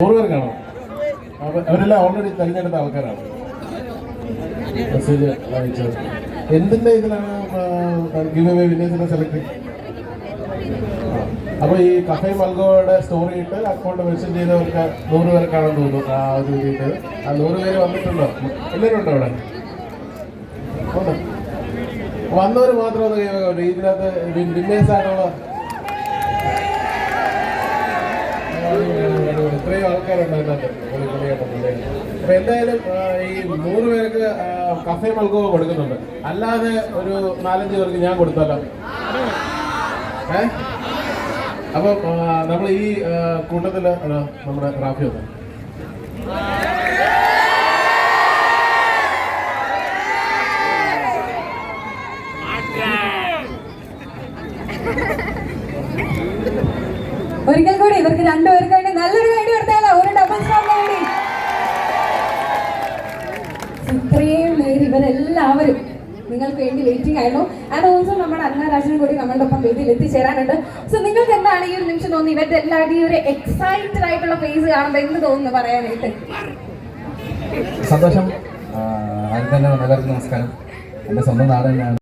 നൂറ് പേർക്കാണോ അവ- അവരെല്ലാം ഓൾറെഡി തിരഞ്ഞെടുത്ത ആൾക്കാരാണ്. മെസ്സേജ് അയച്ചത്. എന്തിന്റെ ഇതിലാണ് ഗിവ് അവേ വിന്നേഴ്സിനെ സെലക്ട് അപ്പൊ ഈ കഫേ മൽഗോയുടെ സ്റ്റോറി ഇട്ട് അക്കൗണ്ട് മെൻഷൻ ചെയ്തവർക്ക് നൂറ് പേർക്കാണെന്ന് തോന്നുന്നു. ആ ഒരു രീതിയിൽ ആ നൂറ് പേര് വന്നിട്ടുണ്ടോ? എല്ലാവരും ഉണ്ടോ അവിടെ. വന്നവർ മാത്രം ഇതിനകത്ത് വിന്നേഴ്സ് ആയിട്ടുള്ള ഇത്രയും അപ്പൊ എന്തായാലും ഈ നൂറ് പേർക്ക് കഫേ മൽഗോ കൊടുക്കുന്നുണ്ട്. അല്ലാതെ ഒരു നാലഞ്ച് പേർക്ക് ഞാൻ കൊടുത്തല്ലോ ഏ? അപ്പൊ നമ്മൾ ഈ കൂട്ടത്തിൽ നമ്മുടെ റാഫി ഒന്ന് ഒരിക്കൽ കൂടി ഇവർക്ക് രണ്ടുപേർക്ക് വേണ്ടി നല്ലൊരു വേണ്ടി കൊടുത്താലോ ഒരു ഡബിൾ സ്ട്രോക്ക് വേണ്ടി ഇത്രയും നേരം ഇവരെല്ലാവരും നിങ്ങൾക്ക് വേണ്ടി വെയിറ്റിംഗ് ആയിരുന്നു. ആൻഡ് ഓൾസോ നമ്മുടെ അന്നാരാജനും കൂടി നമ്മളുടെ ഒപ്പം വേദിയിൽ എത്തിച്ചേരാനുണ്ട്. സോ നിങ്ങൾക്ക് എന്താണ് ഈ ഒരു നിമിഷം തോന്നി ഇവരുടെ എല്ലാവരും ഈ ഒരു എക്സൈറ്റഡ് ആയിട്ടുള്ള ഫേസ് കാണുമ്പോൾ എന്ത് തോന്നുന്നു പറയാനായിട്ട്? സന്തോഷം. ആദ്യം തന്നെ നമസ്കാരം. എന്റെ സ്വന്തം നാട് തന്നെയാണ്.